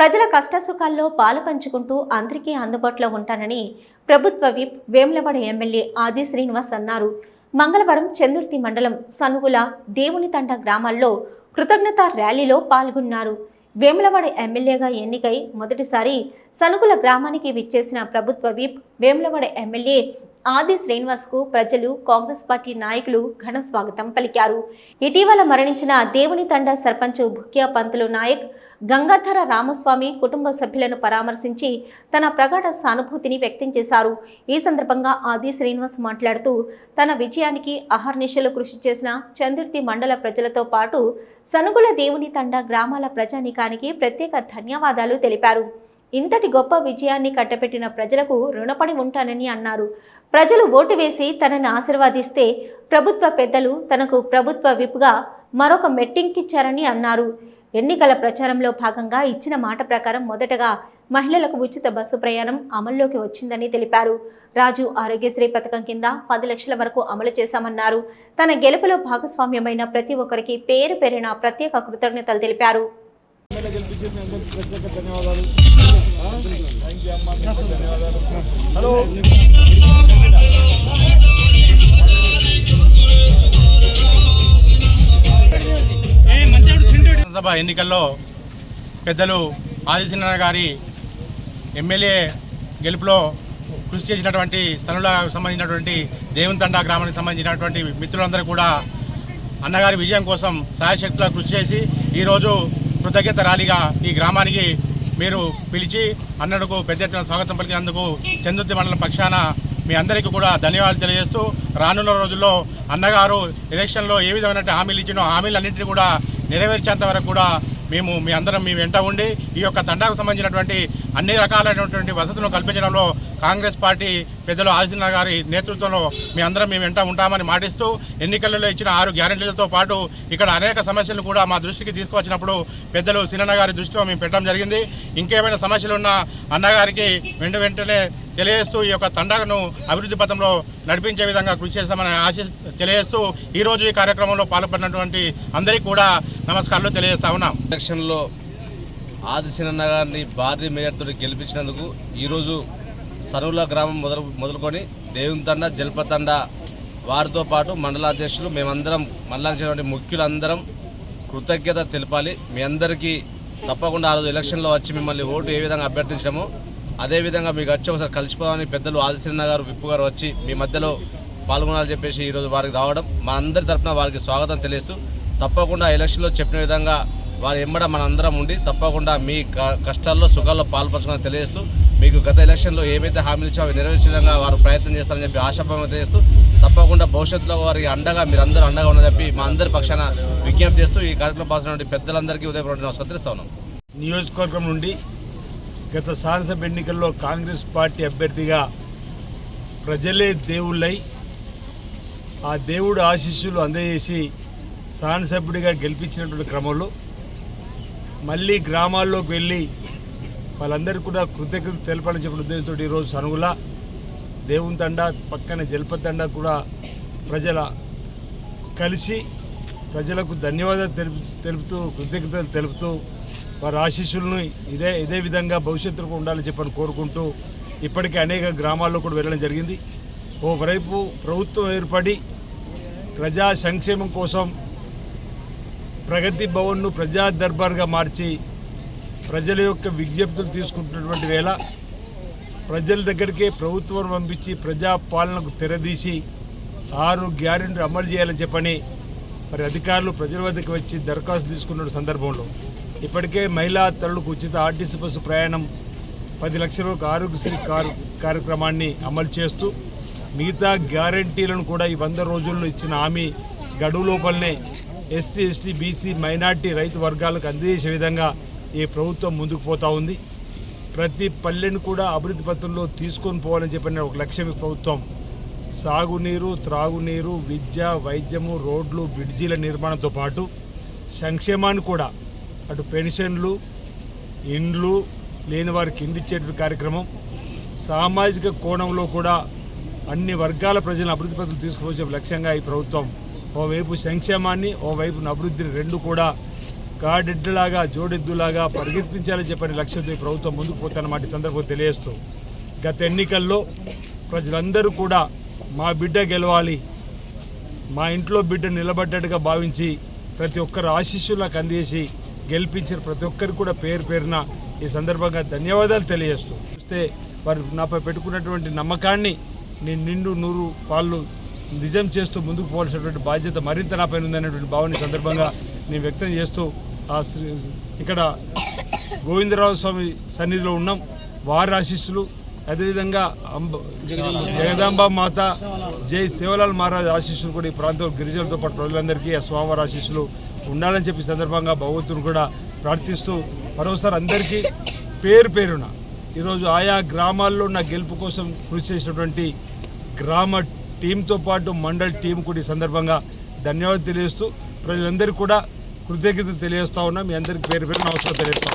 ప్రజల కష్టసుఖాల్లో పాలు పంచుకుంటూ అందరికీ అందుబాటులో ఉంటానని ప్రభుత్వ విప్ వేములవాడ ఎమ్మెల్యే ఆది శ్రీనివాస్ అన్నారు. మంగళవారం చందుర్తి మండలం సనుగుల దేవునితండ గ్రామాల్లో కృతజ్ఞత ర్యాలీలో పాల్గొన్నారు. వేములవాడ ఎమ్మెల్యేగా ఎన్నికై మొదటిసారి సనుగుల గ్రామానికి విచ్చేసిన ప్రభుత్వ విప్ వేములవాడ ఎమ్మెల్యే ఆది శ్రీనివాస్కు ప్రజలు కాంగ్రెస్ పార్టీ నాయకులు ఘన స్వాగతం పలికారు. ఇటీవల మరణించిన దేవుని తండ సర్పంచ్ భుక్యా పంతులు నాయక్ గంగాధర రామస్వామి కుటుంబ సభ్యులను పరామర్శించి తన ప్రగాఢ సానుభూతిని వ్యక్తం చేశారు. ఈ సందర్భంగా ఆది శ్రీనివాస్ మాట్లాడుతూ తన విజయానికి అహర్నిశలు కృషి చేసిన చందుర్తి మండల ప్రజలతో పాటు సనుగుల దేవుని తండ గ్రామాల ప్రజానికానికి ప్రత్యేక ధన్యవాదాలు తెలిపారు. ఇంతటి గొప్ప విజయాన్ని కట్టపెట్టిన ప్రజలకు రుణపడి ఉంటానని అన్నారు. ప్రజలు ఓటు వేసి తనని ఆశీర్వాదిస్తే ప్రభుత్వ పెద్దలు తనకు ప్రభుత్వ విప్గా మరొక మెట్టింకిచ్చారని అన్నారు. ఎన్నికల ప్రచారంలో భాగంగా ఇచ్చిన మాట ప్రకారం మొదటగా మహిళలకు ఉచిత బస్సు ప్రయాణం అమల్లోకి వచ్చిందని తెలిపారు. రాజు ఆరోగ్యశ్రీ పథకం కింద పది లక్షల వరకు అమలు చేశామన్నారు. తన గెలుపులో భాగస్వామ్యమైన ప్రతి ఒక్కరికి పేరు పేరిన ప్రత్యేక కృతజ్ఞతలు తెలిపారు. ఎమ్మెల్యే సభ ఎన్నికల్లో పెద్దలు ఆదిశీన గారి ఎమ్మెల్యే గెలుపులో కృషి చేసినటువంటి సనులకు సంబంధించినటువంటి దేవునితండ గ్రామానికి సంబంధించినటువంటి మిత్రులందరూ కూడా అన్నగారి విజయం కోసం సాయశక్తిలో కృషి చేసి ఈరోజు కృతజ్ఞత ర్యాలీగా ఈ గ్రామానికి మీరు పిలిచి అన్నకు పెద్ద ఎత్తున స్వాగతం పలికినందుకు చందుర్తి మండలం పక్షాన మీ అందరికీ కూడా ధన్యవాదాలు తెలియజేస్తూ రానున్న రోజుల్లో అన్నగారు ఎలక్షన్లో ఏ విధమైన హామీలు ఇచ్చినో హామీలన్నింటినీ కూడా నెరవేర్చేంత వరకు కూడా మేము మీ అందరం మీ వెంట ఉండి ఈ యొక్క తండాకు సంబంధించినటువంటి అన్ని రకాలైనటువంటి వసతులను కల్పించడంలో కాంగ్రెస్ పార్టీ పెద్దలు ఆదిత్యనాథ్ గారి నేతృత్వంలో మీ అందరం మేము వెంట ఉంటామని మాటిస్తూ ఎన్నికలలో ఇచ్చిన ఆరు గ్యారెంటీలతో పాటు ఇక్కడ అనేక సమస్యలను కూడా మా దృష్టికి తీసుకువచ్చినప్పుడు పెద్దలు సినన్న గారి దృష్టిలో మేము పెట్టడం జరిగింది. ఇంకేమైనా సమస్యలు ఉన్న అన్నగారికి వెంట వెంటనే తెలియజేస్తూ ఈ యొక్క తండాను అభివృద్ధి పథంలో నడిపించే విధంగా కృషి చేస్తామని ఆశి తెలియజేస్తూ ఈరోజు ఈ కార్యక్రమంలో పాల్పడినటువంటి అందరికీ కూడా నమస్కారాలు తెలియజేస్తా ఉన్నాం. ఎలక్షన్లో ఆదిశనన్న గారిని భారీ మేయర్తో గెలిపించినందుకు ఈరోజు సరువుల గ్రామం మొదలు మొదలుకొని దేవునితండ జలపతండ వారితో పాటు మండలాధ్యక్షులు మేమందరం మండలానికి ముఖ్యులందరం కృతజ్ఞత తెలపాలి. మీ అందరికీ తప్పకుండా ఆ రోజు ఎలక్షన్లో వచ్చి మిమ్మల్ని ఓటు ఏ విధంగా అభ్యర్థించామో అదేవిధంగా మీకు వచ్చి ఒకసారి కలిసిపోవాలని పెద్దలు ఆదిశన్న గారు విప్పు గారు వచ్చి మీ మధ్యలో పాల్గొనాలని చెప్పేసి ఈరోజు వారికి రావడం మా అందరి తరఫున వారికి స్వాగతం తెలియస్తూ తప్పకుండా ఎలక్షన్లో చెప్పిన విధంగా వారి ఎమ్మడ మనందరం ఉండి తప్పకుండా మీ క- కష్టాల్లో సుఖాల్లో పాల్పంచుకోవాలని తెలియజేస్తూ మీకు గత ఎలక్షన్లో ఏమైతే హామీలు ఇచ్చామో అవి నెరవేర్చే విధంగా వారు ప్రయత్నం చేస్తారని చెప్పి ఆశాభావం తెలియజేస్తూ తప్పకుండా భవిష్యత్తులో వారికి అండగా మీరందరూ అండగా ఉన్నారని చెప్పి మా అందరి పక్షాన విజ్ఞప్తి చేస్తూ ఈ కార్యక్రమం పాల్గొన్న పెద్దలందరికీ ఉదయపూర్వక నమస్కరిస్తా ఉన్నాం. నియోజకవర్గం నుండి గత శాసనసభ ఎన్నికల్లో కాంగ్రెస్ పార్టీ అభ్యర్థిగా ప్రజలే దేవుళ్ళై ఆ దేవుడు ఆశీస్సులు అందజేసి శాసనసభ్యుడిగా గెలిపించినటువంటి క్రమంలో మళ్ళీ గ్రామాల్లోకి వెళ్ళి వాళ్ళందరికీ కూడా కృతజ్ఞత తెలపాలని చెప్పిన ఉద్దేశంతో ఈరోజు సనుగుల దేవుని తండ పక్కన జలపతండ కూడా ప్రజల కలిసి ప్రజలకు ధన్యవాదాలు తెలుపు తెలుపుతూ కృతజ్ఞతలు తెలుపుతూ వారి ఆశీస్సులను ఇదే ఇదే విధంగా భవిష్యత్తులో ఉండాలని చెప్పని కోరుకుంటూ ఇప్పటికే అనేక గ్రామాల్లో కూడా వెళ్ళడం జరిగింది. ఓవైపు ప్రభుత్వం ఏర్పడి ప్రజా సంక్షేమం కోసం ప్రగతి భవన్ను ప్రజా దర్బార్గా మార్చి ప్రజల యొక్క విజ్ఞప్తులు తీసుకుంటున్నటువంటి వేళ ప్రజల దగ్గరికే ప్రభుత్వం పంపించి ప్రజా పాలనకు తెరదీసి ఆరు గ్యారెంటీ అమలు చేయాలని చెప్పని మరి అధికారులు ప్రజల వద్దకు వచ్చి దరఖాస్తు తీసుకున్న సందర్భంలో ఇప్పటికే మహిళా తరులకు ఉచిత ఆర్టీసీ బస్సు ప్రయాణం పది లక్షల వరకు ఆరోగ్యశ్రీ కారు కార్యక్రమాన్ని అమలు చేస్తూ మిగతా గ్యారంటీలను కూడా ఈ వంద రోజుల్లో ఇచ్చిన హామీ గడువు లోపలనే ఎస్సీ ఎస్టీ బీసీ మైనార్టీ రైతు వర్గాలకు అందజేసే విధంగా ఈ ప్రభుత్వం ముందుకు పోతా ఉంది. ప్రతి పల్లెను కూడా అభివృద్ధి పత్రంలో తీసుకొని పోవాలని చెప్పిన ఒక లక్ష్యం ఈ ప్రభుత్వం. సాగునీరు త్రాగునీరు విద్య వైద్యము రోడ్లు బ్రిడ్జీల నిర్మాణంతో పాటు సంక్షేమాన్ని కూడా అటు పెన్షన్లు ఇండ్లు లేని వారికి ఇండిచ్చేటువంటి కార్యక్రమం సామాజిక కోణంలో కూడా అన్ని వర్గాల ప్రజలను అభివృద్ధి పథకం తీసుకువచ్చే లక్ష్యంగా ఈ ప్రభుత్వం. ఓవైపు సంక్షేమాన్ని ఓవైపు అభివృద్ధిని రెండు కూడా కాడెడ్డులాగా జోడెద్దులాగా పరిగెత్తించాలని చెప్పని లక్ష్యంతో ఈ ప్రభుత్వం ముందుకు పోతానమాట ఈ సందర్భంగా తెలియజేస్తూ. గత ఎన్నికల్లో ప్రజలందరూ కూడా మా బిడ్డ గెలవాలి మా ఇంట్లో బిడ్డ నిలబడ్డట్టుగా భావించి ప్రతి ఒక్కరు ఆశీస్సులకు నాకు అందేసి గెలిపించిన ప్రతి ఒక్కరికి కూడా పేరు పేరున ఈ సందర్భంగా ధన్యవాదాలు తెలియజేస్తూ చూస్తే వారు నాపై పెట్టుకున్నటువంటి నమ్మకాన్ని నేను నిండు నూరు పాళ్ళు నిజం చేస్తూ ముందుకు పోవాల్సినటువంటి బాధ్యత మరింత నాపై ఉందనేటువంటి భావన సందర్భంగా నేను వ్యక్తం చేస్తూ ఆ శ్రీ ఇక్కడ గోవిందరావు స్వామి సన్నిధిలో ఉన్నాం. వారి ఆశీస్సులు అదేవిధంగా అంబ జగదాంబ మాత జై సేవలాల్ మహారాజ్ ఆశీస్సులు కూడా ఈ ప్రాంతంలో గిరిజనులతో పాటు ప్రజలందరికీ ఆ స్వామివారి ఆశీస్సులు ఉండాలని చెప్పి సందర్భంగా భగవంతుని కూడా ప్రార్థిస్తూ మరోసారి అందరికీ పేరు పేరున ఈరోజు ఆయా గ్రామాల్లో నా గెలుపు కోసం కృషి చేసినటువంటి గ్రామ టీంతో పాటు మండల్ టీం కూడా ఈ సందర్భంగా ధన్యవాదాలు తెలియజేస్తూ ప్రజలందరికీ కూడా కృతజ్ఞతలు తెలియజేస్తా ఉన్నా. మీ అందరికీ పేరు పేరు నమస్కారం తెలియజేస్తాం